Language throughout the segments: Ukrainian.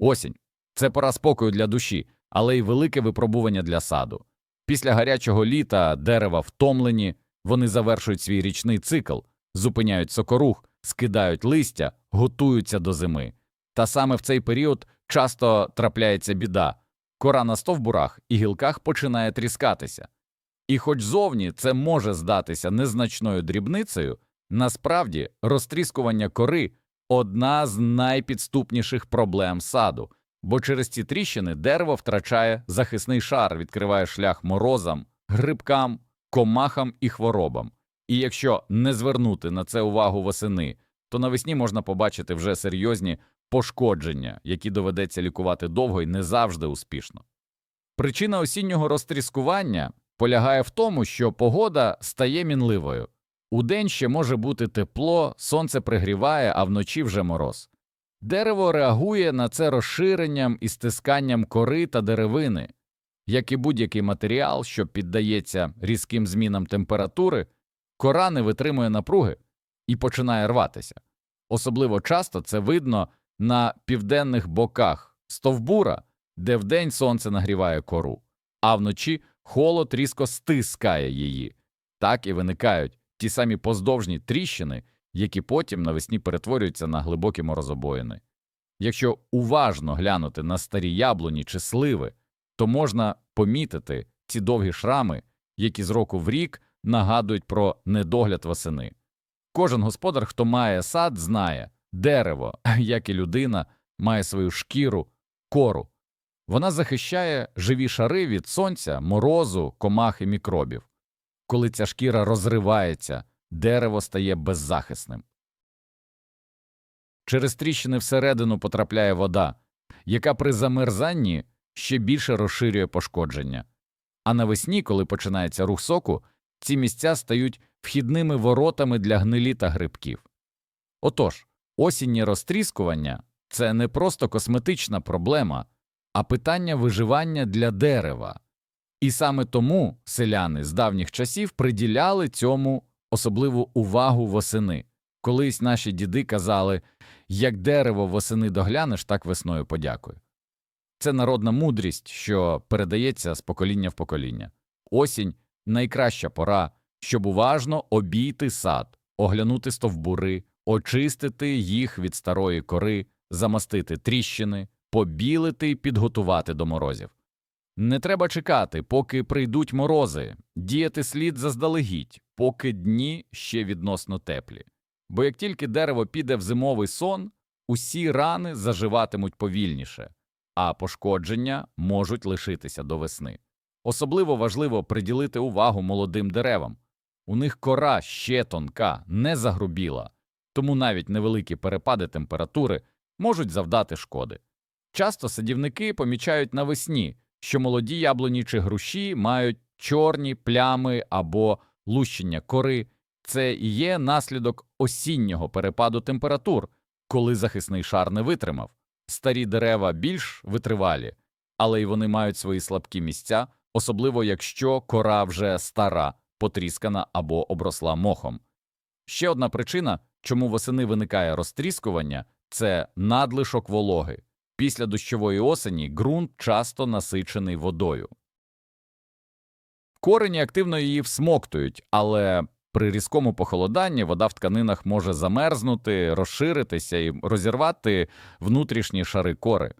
Осінь це пора спокою для душі, але й велике випробування для саду. Після гарячого літа дерева втомлені, вони завершують свій річний цикл, зупиняють сокорух, скидають листя, готуються до зими. Та саме в цей період часто трапляється біда. Кора на стовбурах і гілках починає тріскатися. І хоч зовні це може здатися незначною дрібницею, насправді розтріскування кори одна з найпідступніших проблем саду, бо через ці тріщини дерево втрачає захисний шар, відкриває шлях морозам, грибкам, комахам і хворобам. І якщо не звернути на це увагу восени, то навесні можна побачити вже серйозні пошкодження, які доведеться лікувати довго і не завжди успішно. Причина осіннього розтріскування полягає в тому, що погода стає мінливою. Удень ще може бути тепло, сонце пригріває, а вночі вже мороз. Дерево реагує на це розширенням і стисканням кори та деревини. Як і будь-який матеріал, що піддається різким змінам температури, кора не витримує напруги і починає рватися. Особливо часто це видно на південних боках стовбура, де вдень сонце нагріває кору, а вночі холод різко стискає її. Так і виникають ті самі поздовжні тріщини, які потім навесні перетворюються на глибокі морозобоїни. Якщо уважно глянути на старі яблуні чи сливи, то можна помітити ці довгі шрами, які з року в рік нагадують про недогляд восени. Кожен господар, хто має сад, знає, дерево, як і людина, має свою шкіру, кору. Вона захищає живі шари від сонця, морозу, комах і мікробів. Коли ця шкіра розривається, дерево стає беззахисним. Через тріщини всередину потрапляє вода, яка при замерзанні ще більше розширює пошкодження. А навесні, коли починається рух соку, ці місця стають вхідними воротами для гнилі та грибків. Отож, осіннє розтріскування це не просто косметична проблема, а питання виживання для дерева. І саме тому селяни з давніх часів приділяли цьому особливу увагу восени. Колись наші діди казали як дерево восени доглянеш, так весною подякую. Це народна мудрість, що передається з покоління в покоління. Осінь найкраща пора, щоб уважно обійти сад, оглянути стовбури, очистити їх від старої кори, замастити тріщини, побілити і підготувати до морозів. Не треба чекати, поки прийдуть морози, діяти слід заздалегідь, поки дні ще відносно теплі. Бо як тільки дерево піде в зимовий сон, усі рани заживатимуть повільніше, а пошкодження можуть лишитися до весни. Особливо важливо приділити увагу молодим деревам. У них кора ще тонка, не загрубіла, тому навіть невеликі перепади температури можуть завдати шкоди. Часто садівники помічають навесні, що молоді яблуні чи груші мають чорні плями або лущення кори. Це і є наслідок осіннього перепаду температур, коли захисний шар не витримав. Старі дерева більш витривалі, але й вони мають свої слабкі місця, особливо якщо кора вже стара, потріскана або обросла мохом. Ще одна причина, чому восени виникає розтріскування, це надлишок вологи. Після дощової осені ґрунт часто насичений водою. Корені активно її всмоктують, але при різкому похолоданні вода в тканинах може замерзнути, розширитися і розірвати внутрішні шари кори.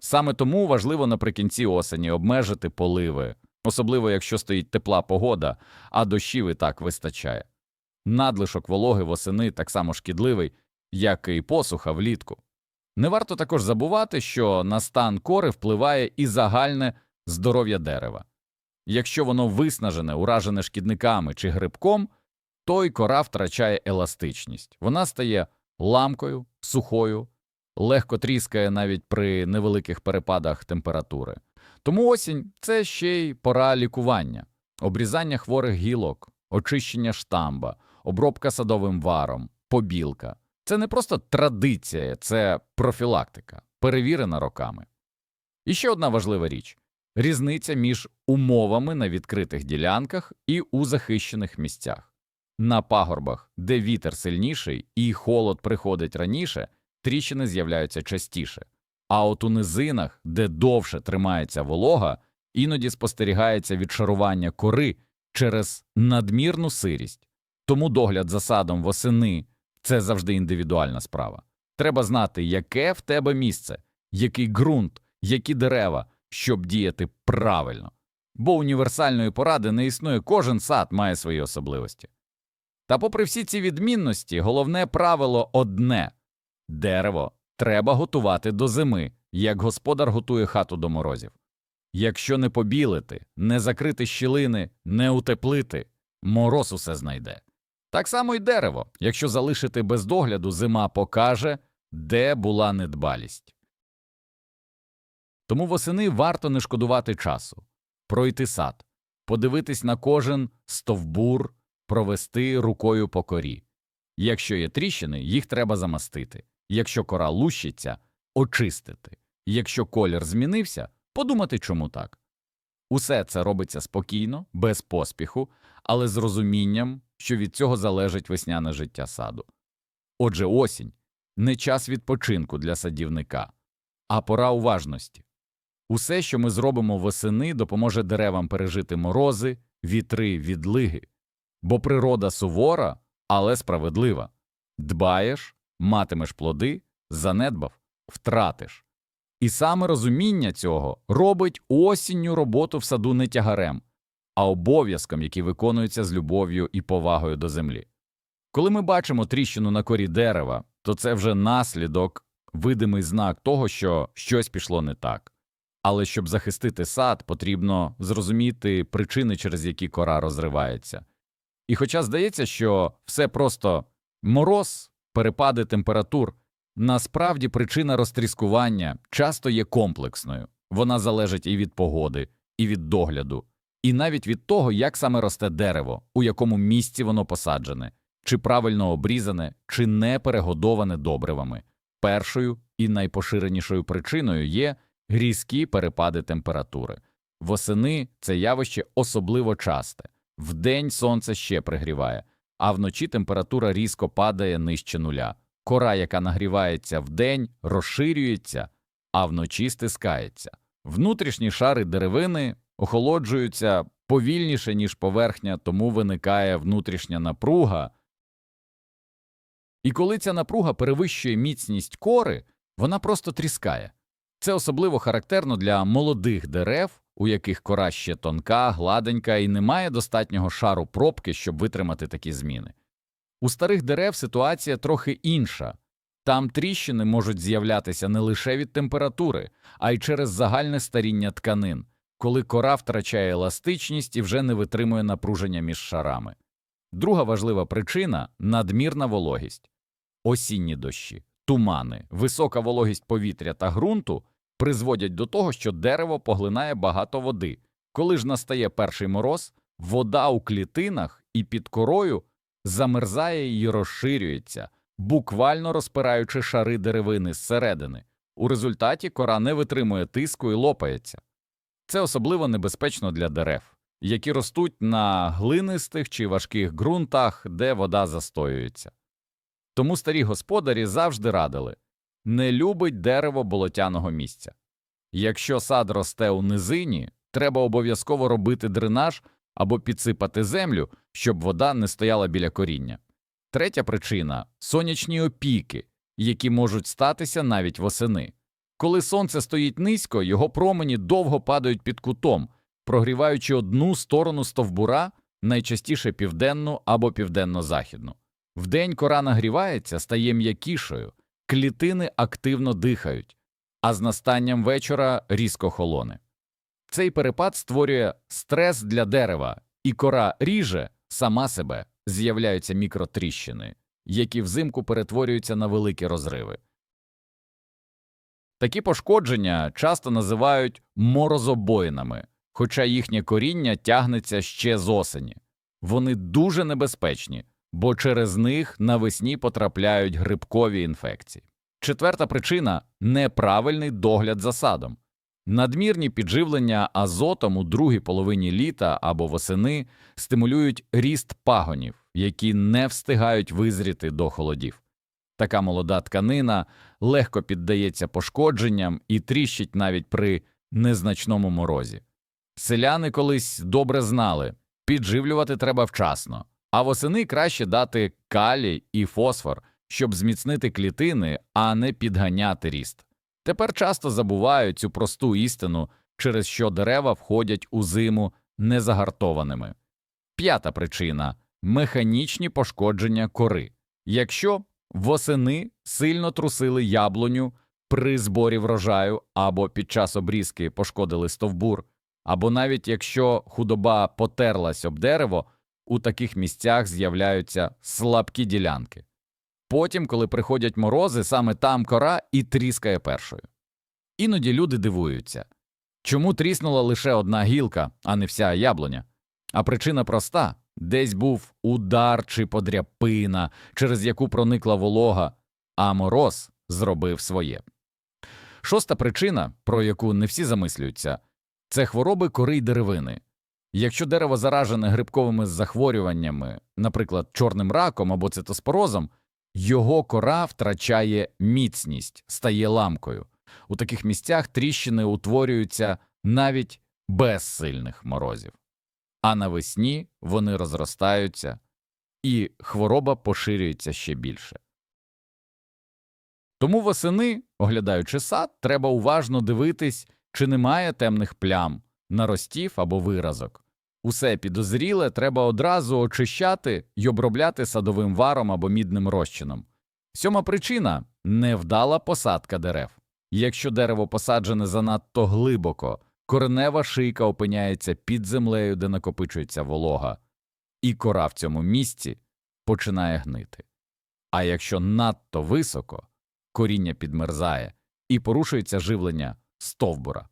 Саме тому важливо наприкінці осені обмежити поливи, особливо якщо стоїть тепла погода, а дощів і так вистачає. Надлишок вологи восени так само шкідливий, як і посуха влітку. Не варто також забувати, що на стан кори впливає і загальне здоров'я дерева. Якщо воно виснажене, уражене шкідниками чи грибком, то й кора втрачає еластичність. Вона стає ламкою, сухою, легко тріскає навіть при невеликих перепадах температури. Тому осінь це ще й пора лікування, обрізання хворих гілок, очищення штамба, обробка садовим варом, побілка. Це не просто традиція, це профілактика, перевірена роками. І ще одна важлива річ різниця між умовами на відкритих ділянках і у захищених місцях. На пагорбах, де вітер сильніший і холод приходить раніше, тріщини з'являються частіше. А от у низинах, де довше тримається волога, іноді спостерігається відшарування кори через надмірну сирість. Тому догляд за садом восени це завжди індивідуальна справа. Треба знати, яке в тебе місце, який ґрунт, які дерева, щоб діяти правильно. Бо універсальної поради не існує, кожен сад має свої особливості. Та попри всі ці відмінності, головне правило одне дерево треба готувати до зими, як господар готує хату до морозів. Якщо не побілити, не закрити щілини, не утеплити, мороз усе знайде. Так само й дерево, якщо залишити без догляду, зима покаже, де була недбалість. Тому восени варто не шкодувати часу, пройти сад, подивитись на кожен стовбур, провести рукою по корі. Якщо є тріщини, їх треба замастити. Якщо кора лущиться, очистити. Якщо колір змінився, подумати, чому так. Усе це робиться спокійно, без поспіху, але з розумінням, що від цього залежить весняне життя саду. Отже, осінь не час відпочинку для садівника, а пора уважності. Усе, що ми зробимо восени, допоможе деревам пережити морози, вітри, відлиги. Бо природа сувора, але справедлива. Дбаєш, матимеш плоди, занедбав, втратиш. І саме розуміння цього робить осінню роботу в саду не тягарем, а обов'язком, який виконується з любов'ю і повагою до землі. Коли ми бачимо тріщину на корі дерева, то це вже наслідок, видимий знак того, що щось пішло не так. Але щоб захистити сад, потрібно зрозуміти причини, через які кора розривається. І хоча здається, що все просто мороз, перепади температур, насправді причина розтріскування часто є комплексною. Вона залежить і від погоди, і від догляду, і навіть від того, як саме росте дерево, у якому місці воно посаджене, чи правильно обрізане, чи не перегодоване добривами. Першою і найпоширенішою причиною є різкі перепади температури. Восени це явище особливо часте. Вдень сонце ще пригріває, а вночі температура різко падає нижче нуля. Кора, яка нагрівається вдень, розширюється, а вночі стискається. Внутрішні шари деревини охолоджуються повільніше, ніж поверхня, тому виникає внутрішня напруга. І коли ця напруга перевищує міцність кори, вона просто тріскає. Це особливо характерно для молодих дерев, у яких кора ще тонка, гладенька і немає достатнього шару пробки, щоб витримати такі зміни. У старих дерев ситуація трохи інша. Там тріщини можуть з'являтися не лише від температури, а й через загальне старіння тканин, коли кора втрачає еластичність і вже не витримує напруження між шарами. Друга важлива причина надмірна вологість. Осінні дощі, тумани, висока вологість повітря та ґрунту призводять до того, що дерево поглинає багато води. Коли ж настає перший мороз, вода у клітинах і під корою замерзає і розширюється, буквально розпираючи шари деревини зсередини. У результаті кора не витримує тиску і лопається. Це особливо небезпечно для дерев, які ростуть на глинистих чи важких ґрунтах, де вода застоюється. Тому старі господарі завжди радили не любить дерево болотяного місця. Якщо сад росте у низині, треба обов'язково робити дренаж або підсипати землю, щоб вода не стояла біля коріння. Третя причина сонячні опіки, які можуть статися навіть восени. Коли сонце стоїть низько, його промені довго падають під кутом, прогріваючи одну сторону стовбура, найчастіше південну або південно-західну. Вдень кора нагрівається, стає м'якішою, клітини активно дихають, а з настанням вечора різко холоне. Цей перепад створює стрес для дерева, і кора ріже сама себе, з'являються мікротріщини, які взимку перетворюються на великі розриви. Такі пошкодження часто називають морозобоїнами, хоча їхнє коріння тягнеться ще з осені. Вони дуже небезпечні, бо через них навесні потрапляють грибкові інфекції. Четверта причина неправильний догляд за садом. Надмірні підживлення азотом у другій половині літа або восени стимулюють ріст пагонів, які не встигають визріти до холодів. Така молода тканина легко піддається пошкодженням і тріщить навіть при незначному морозі. Селяни колись добре знали, підживлювати треба вчасно, а восени краще дати калій і фосфор, щоб зміцнити клітини, а не підганяти ріст. Тепер часто забувають цю просту істину, через що дерева входять у зиму незагартованими. П'ята причина механічні пошкодження кори. Якщо восени сильно трусили яблуню при зборі врожаю або під час обрізки пошкодили стовбур, або навіть якщо худоба потерлась об дерево, у таких місцях з'являються слабкі ділянки. Потім, коли приходять морози, саме там кора і тріскає першою. Іноді люди дивуються, чому тріснула лише одна гілка, а не вся яблуня. А причина проста десь був удар чи подряпина, через яку проникла волога, а мороз зробив своє. Шоста причина, про яку не всі замислюються, це хвороби кори й деревини. Якщо дерево заражене грибковими захворюваннями, наприклад, чорним раком або цитоспорозом, його кора втрачає міцність, стає ламкою. У таких місцях тріщини утворюються навіть без сильних морозів, а навесні вони розростаються, і хвороба поширюється ще більше. Тому восени, оглядаючи сад, треба уважно дивитись, чи немає темних плям, наростів або виразок. Усе підозріле треба одразу очищати й обробляти садовим варом або мідним розчином. Сьома причина невдала посадка дерев. Якщо дерево посаджене занадто глибоко, коренева шийка опиняється під землею, де накопичується волога, і кора в цьому місці починає гнити. А якщо надто високо, коріння підмерзає і порушується живлення стовбура.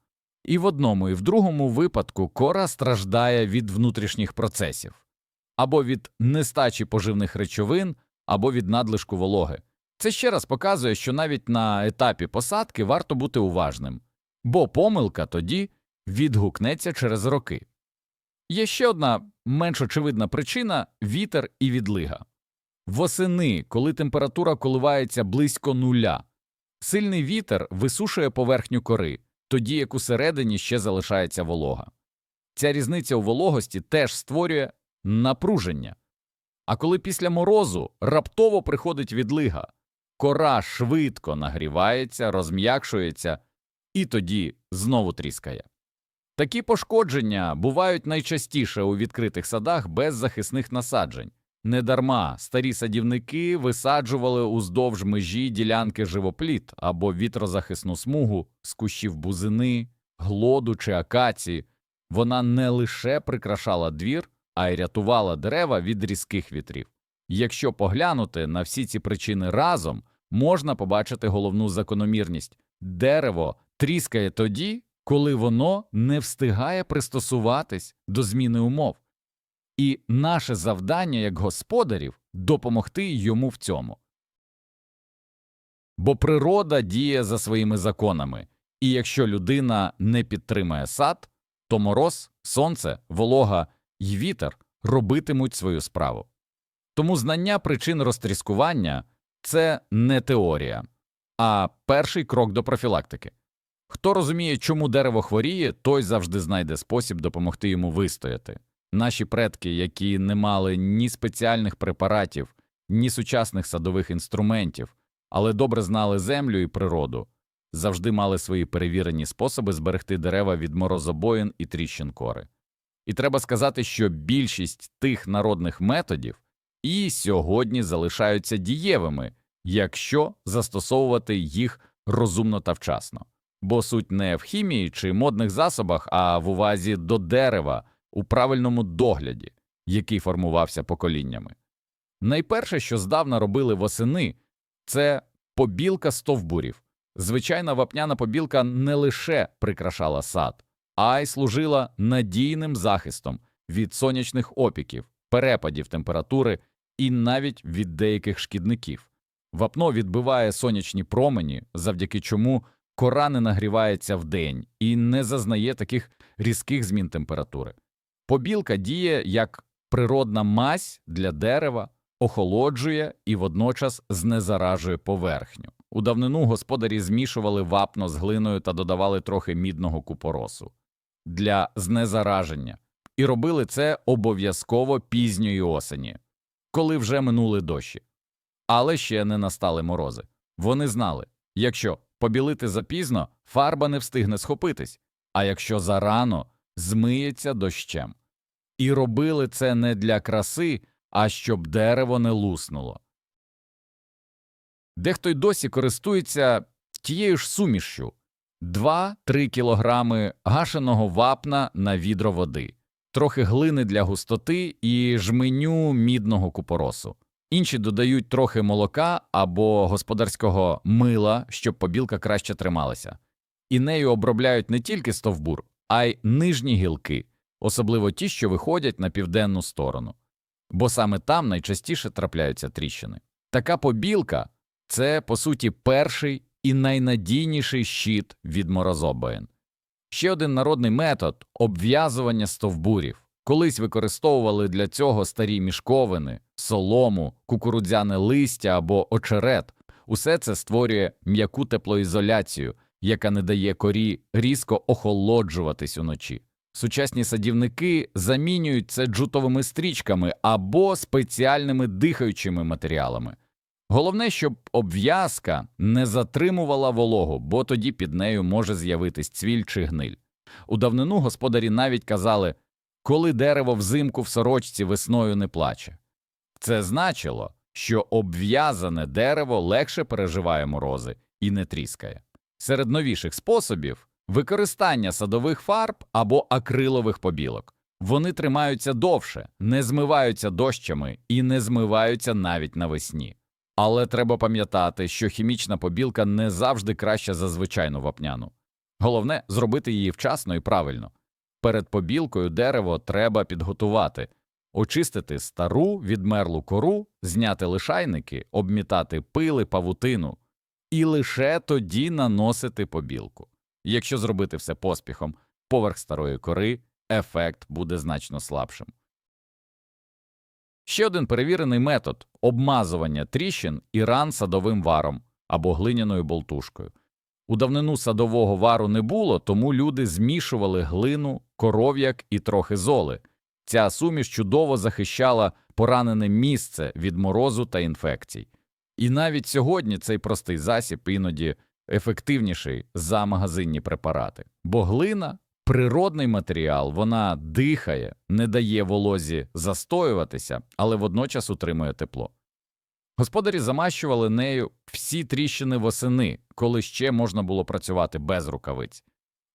І в одному, і в другому випадку кора страждає від внутрішніх процесів або від нестачі поживних речовин, або від надлишку вологи. Це ще раз показує, що навіть на етапі посадки варто бути уважним, бо помилка тоді відгукнеться через роки. Є ще одна менш очевидна причина вітер і відлига. Восени, коли температура коливається близько нуля, сильний вітер висушує поверхню кори, тоді як усередині ще залишається волога. Ця різниця у вологості теж створює напруження. А коли після морозу раптово приходить відлига, кора швидко нагрівається, розм'якшується і тоді знову тріскає. Такі пошкодження бувають найчастіше у відкритих садах без захисних насаджень. Недарма старі садівники висаджували уздовж межі ділянки живопліт або вітрозахисну смугу з кущів бузини, глоду чи акації. Вона не лише прикрашала двір, а й рятувала дерева від різких вітрів. Якщо поглянути на всі ці причини разом, можна побачити головну закономірність дерево тріскає тоді, коли воно не встигає пристосуватись до зміни умов. І наше завдання як господарів допомогти йому в цьому. Бо природа діє за своїми законами, і якщо людина не підтримає сад, то мороз, сонце, волога й вітер робитимуть свою справу. Тому знання причин розтріскування це не теорія, а перший крок до профілактики. Хто розуміє, чому дерево хворіє, той завжди знайде спосіб допомогти йому вистояти. Наші предки, які не мали ні спеціальних препаратів, ні сучасних садових інструментів, але добре знали землю і природу, завжди мали свої перевірені способи зберегти дерева від морозобоїн і тріщин кори. І треба сказати, що більшість тих народних методів і сьогодні залишаються дієвими, якщо застосовувати їх розумно та вчасно. Бо суть не в хімії чи модних засобах, а в увазі до дерева у правильному догляді, який формувався поколіннями. Найперше, що здавна робили восени, це побілка стовбурів. Звичайна вапняна побілка не лише прикрашала сад, а й служила надійним захистом від сонячних опіків, перепадів температури і навіть від деяких шкідників. Вапно відбиває сонячні промені, завдяки чому кора не нагрівається вдень і не зазнає таких різких змін температури. Побілка діє як природна мазь для дерева, охолоджує і водночас знезаражує поверхню. У давнину господарі змішували вапно з глиною та додавали трохи мідного купоросу для знезараження, і робили це обов'язково пізньої осені, коли вже минули дощі. Але ще не настали морози. Вони знали, якщо побілити запізно, фарба не встигне схопитись, а якщо зарано, змиється дощем. І робили це не для краси, а щоб дерево не луснуло. Дехто й досі користується тією ж сумішшю 2-3 кілограми гашеного вапна на відро води, трохи глини для густоти і жменю мідного купоросу. Інші додають трохи молока або господарського мила, щоб побілка краще трималася. І нею обробляють не тільки стовбур, а й нижні гілки, особливо ті, що виходять на південну сторону. Бо саме там найчастіше трапляються тріщини. Така побілка це, по суті, перший і найнадійніший щит від морозобоїн. Ще один народний метод обв'язування стовбурів. Колись використовували для цього старі мішковини, солому, кукурудзяне листя або очерет. Усе це створює м'яку теплоізоляцію, яка не дає корі різко охолоджуватись уночі. Сучасні садівники замінюють це джутовими стрічками або спеціальними дихаючими матеріалами. Головне, щоб обв'язка не затримувала вологу, бо тоді під нею може з'явитись цвіль чи гниль. У давнину господарі навіть казали, коли дерево взимку в сорочці весною не плаче. Це значило, що обв'язане дерево легше переживає морози і не тріскає. Серед новіших способів використання садових фарб або акрилових побілок. Вони тримаються довше, не змиваються дощами і не змиваються навіть навесні. Але треба пам'ятати, що хімічна побілка не завжди краща за звичайну вапняну. Головне зробити її вчасно і правильно. Перед побілкою дерево треба підготувати, очистити стару відмерлу кору, зняти лишайники, обмітати пили, павутину і лише тоді наносити побілку. Якщо зробити все поспіхом, поверх старої кори ефект буде значно слабшим. Ще один перевірений метод обмазування тріщин і ран садовим варом або глиняною болтушкою. У давнину садового вару не було, тому люди змішували глину, коров'як і трохи золи. Ця суміш чудово захищала поранене місце від морозу та інфекцій. І навіть сьогодні цей простий засіб іноді ефективніший за магазинні препарати, бо глина природний матеріал, вона дихає, не дає волозі застоюватися, але водночас утримує тепло. Господарі замащували нею всі тріщини восени, коли ще можна було працювати без рукавиць,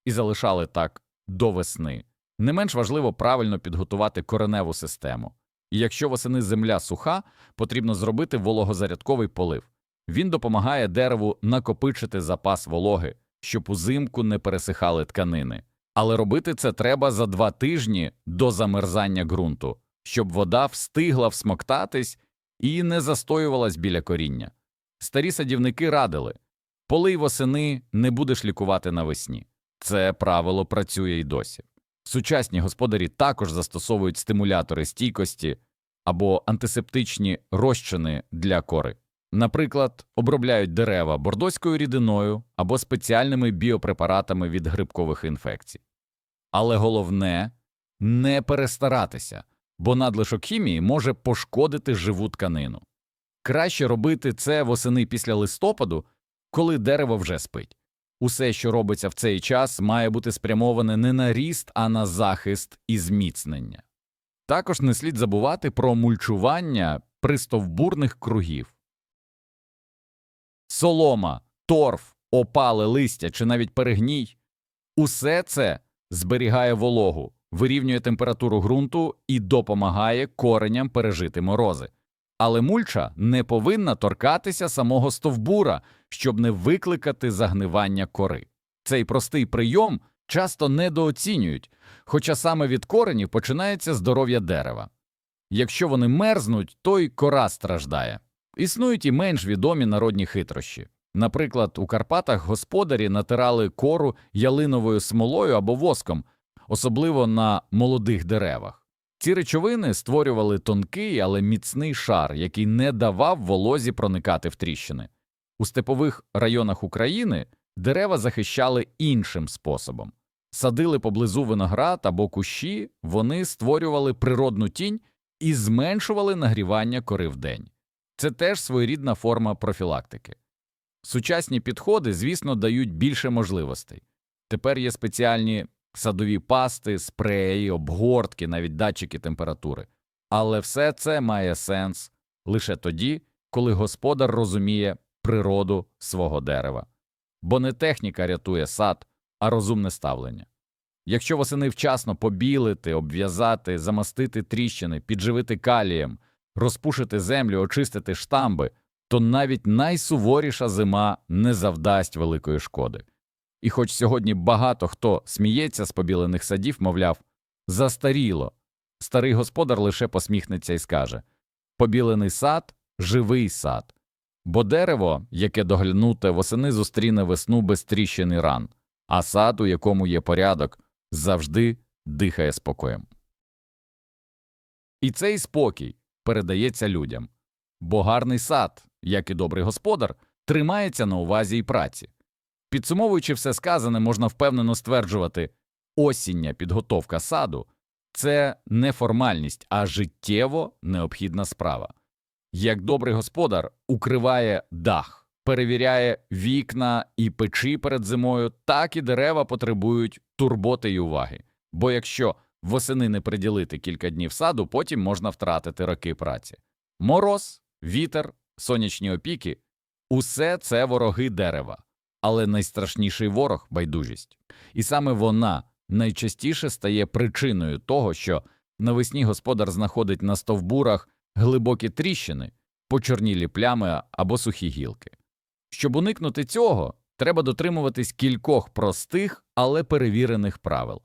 і залишали так до весни. Не менш важливо правильно підготувати кореневу систему. І якщо восени земля суха, потрібно зробити вологозарядковий полив. Він допомагає дереву накопичити запас вологи, щоб узимку не пересихали тканини. Але робити це треба за два тижні до замерзання ґрунту, щоб вода встигла всмоктатись і не застоювалась біля коріння. Старі садівники радили полий восени не будеш лікувати навесні. Це правило працює й досі. Сучасні господарі також застосовують стимулятори стійкості або антисептичні розчини для кори. Наприклад, обробляють дерева бордоською рідиною або спеціальними біопрепаратами від грибкових інфекцій. Але головне не перестаратися, бо надлишок хімії може пошкодити живу тканину. Краще робити це восени після листопаду, коли дерево вже спить. Усе, що робиться в цей час, має бути спрямоване не на ріст, а на захист і зміцнення. Також не слід забувати про мульчування пристовбурних кругів. Солома, торф, опале листя чи навіть перегній усе це зберігає вологу, вирівнює температуру ґрунту і допомагає кореням пережити морози. Але мульча не повинна торкатися самого стовбура, щоб не викликати загнивання кори. Цей простий прийом часто недооцінюють, хоча саме від коренів починається здоров'я дерева. Якщо вони мерзнуть, то й кора страждає. Існують і менш відомі народні хитрощі. Наприклад, у Карпатах господарі натирали кору ялиновою смолою або воском, особливо на молодих деревах. Ці речовини створювали тонкий, але міцний шар, який не давав волозі проникати в тріщини. У степових районах України дерева захищали іншим способом. Садили поблизу виноград або кущі, вони створювали природну тінь і зменшували нагрівання кори вдень. Це теж своєрідна форма профілактики. Сучасні підходи, звісно, дають більше можливостей. Тепер є спеціальні садові пасти, спреї, обгортки, навіть датчики температури. Але все це має сенс лише тоді, коли господар розуміє природу свого дерева. Бо не техніка рятує сад, а розумне ставлення. Якщо восени вчасно побілити, обв'язати, замастити тріщини, підживити калієм, розпушити землю, очистити штамби, то навіть найсуворіша зима не завдасть великої шкоди. І хоч сьогодні багато хто сміється з побілених садів, мовляв, застаріло, старий господар лише посміхнеться і скаже побілений сад живий сад, бо дерево, яке доглянуте, восени зустріне весну без тріщин і ран, а сад, у якому є порядок, завжди дихає спокоєм. І цей спокій передається людям, бо гарний сад, як і добрий господар, тримається на увазі і праці. Підсумовуючи все сказане, можна впевнено стверджувати, осіння підготовка саду це не формальність, а життєво необхідна справа. Як добрий господар укриває дах, перевіряє вікна і печі перед зимою, так і дерева потребують турботи й уваги. Бо якщо восени не приділити кілька днів саду, потім можна втратити роки праці. Мороз, вітер, сонячні опіки усе це вороги дерева. Але найстрашніший ворог байдужість. І саме вона найчастіше стає причиною того, що навесні господар знаходить на стовбурах глибокі тріщини, почорнілі плями або сухі гілки. Щоб уникнути цього, треба дотримуватись кількох простих, але перевірених правил.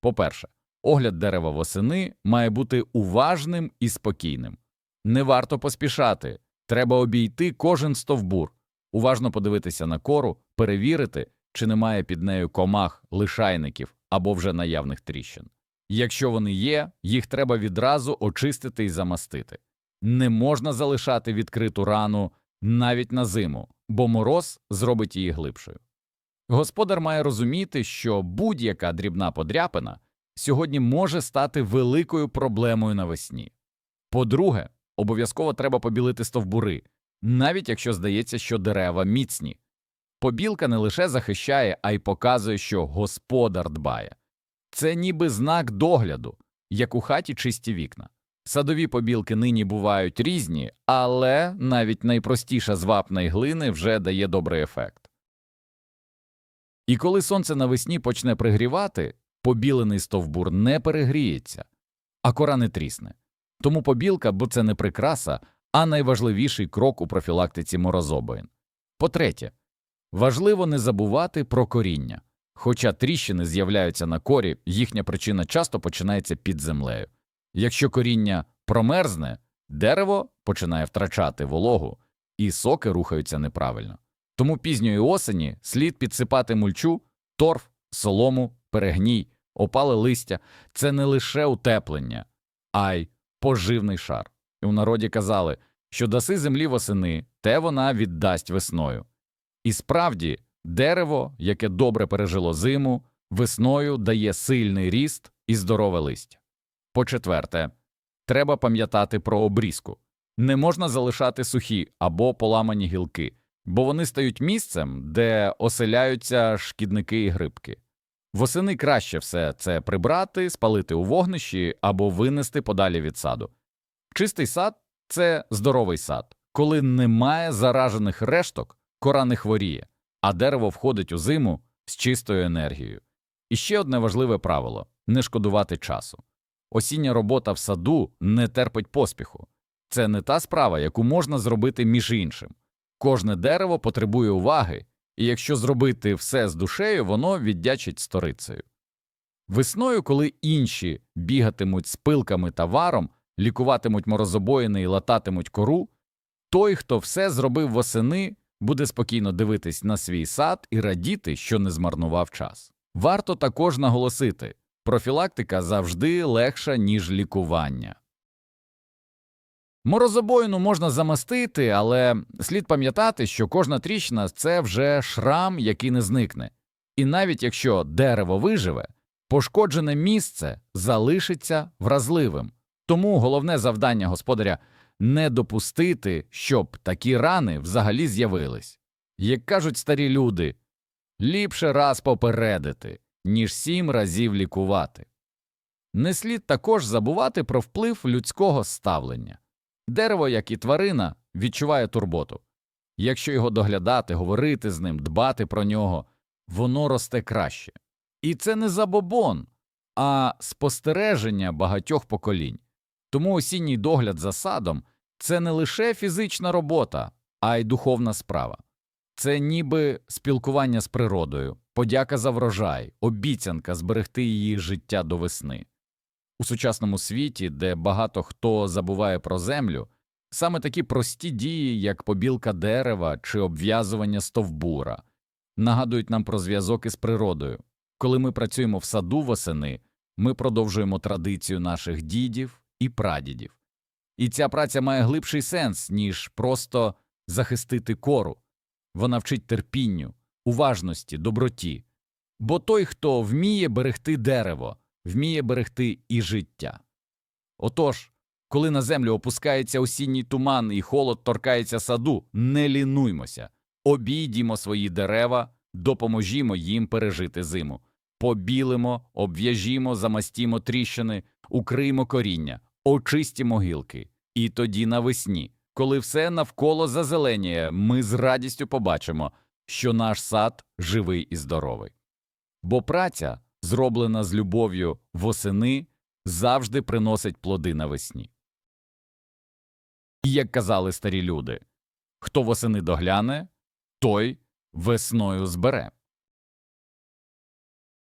По-перше, огляд дерева восени має бути уважним і спокійним. Не варто поспішати, треба обійти кожен стовбур, уважно подивитися на кору, перевірити, чи немає під нею комах, лишайників або вже наявних тріщин. Якщо вони є, їх треба відразу очистити і замастити. Не можна залишати відкриту рану навіть на зиму, бо мороз зробить її глибшою. Господар має розуміти, що будь-яка дрібна подряпина сьогодні може стати великою проблемою навесні. По-друге, обов'язково треба побілити стовбури, навіть якщо здається, що дерева міцні. Побілка не лише захищає, а й показує, що господар дбає. Це ніби знак догляду, як у хаті чисті вікна. Садові побілки нині бувають різні, але навіть найпростіша з вапна й глини вже дає добрий ефект. І коли сонце навесні почне пригрівати, побілений стовбур не перегріється, а кора не трісне. Тому побілка, бо це не прикраса, а найважливіший крок у профілактиці морозобоїн. По-третє, важливо не забувати про коріння. Хоча тріщини з'являються на корі, їхня причина часто починається під землею. Якщо коріння промерзне, дерево починає втрачати вологу, і соки рухаються неправильно. Тому пізньої осені слід підсипати мульчу, торф, солому, перегній, опале листя це не лише утеплення, а й поживний шар. І у народі казали, що даси землі восени, те вона віддасть весною. І справді, дерево, яке добре пережило зиму, весною дає сильний ріст і здорове листя. По-четверте, треба пам'ятати про обрізку. Не можна залишати сухі або поламані гілки, бо вони стають місцем, де оселяються шкідники і грибки. Восени краще все це прибрати, спалити у вогнищі або винести подалі від саду. Чистий сад це здоровий сад, коли немає заражених решток, кора не хворіє, а дерево входить у зиму з чистою енергією. І ще одне важливе правило не шкодувати часу. Осіння робота в саду не терпить поспіху. Це не та справа, яку можна зробити між іншим. Кожне дерево потребує уваги, і якщо зробити все з душею, воно віддячить сторицею. Весною, коли інші бігатимуть з пилками та варом, лікуватимуть морозобоїни і лататимуть кору, той, хто все зробив восени, буде спокійно дивитись на свій сад і радіти, що не змарнував час. Варто також наголосити Профілактика завжди легша, ніж лікування. Морозобоїну можна замастити, але слід пам'ятати, що кожна тріщина – це вже шрам, який не зникне. І навіть якщо дерево виживе, пошкоджене місце залишиться вразливим. Тому головне завдання господаря – не допустити, щоб такі рани взагалі з'явились. Як кажуть старі люди, ліпше раз попередити, ніж сім разів лікувати. Не слід також забувати про вплив людського ставлення. Дерево, як і тварина, відчуває турботу. Якщо його доглядати, говорити з ним, дбати про нього, воно росте краще. І це не забобон, а спостереження багатьох поколінь. Тому осінній догляд за садом це не лише фізична робота, а й духовна справа. Це ніби спілкування з природою, подяка за врожай, обіцянка зберегти її життя до весни. У сучасному світі, де багато хто забуває про землю, саме такі прості дії, як побілка дерева чи обв'язування стовбура, нагадують нам про зв'язок із природою. Коли ми працюємо в саду восени, ми продовжуємо традицію наших дідів і прадідів. І ця праця має глибший сенс, ніж просто захистити кору. Вона вчить терпінню, уважності, доброті. Бо той, хто вміє берегти дерево, вміє берегти і життя. Отож, коли на землю опускається осінній туман і холод торкається саду, не лінуймося, обійдімо свої дерева, допоможімо їм пережити зиму, побілимо, обв'яжімо, замастімо тріщини, укриємо коріння, очистімо гілки. І тоді навесні, коли все навколо зазеленіє, ми з радістю побачимо, що наш сад живий і здоровий. Бо праця, зроблена з любов'ю восени, завжди приносить плоди навесні. І як казали старі люди, хто восени догляне, той весною збере.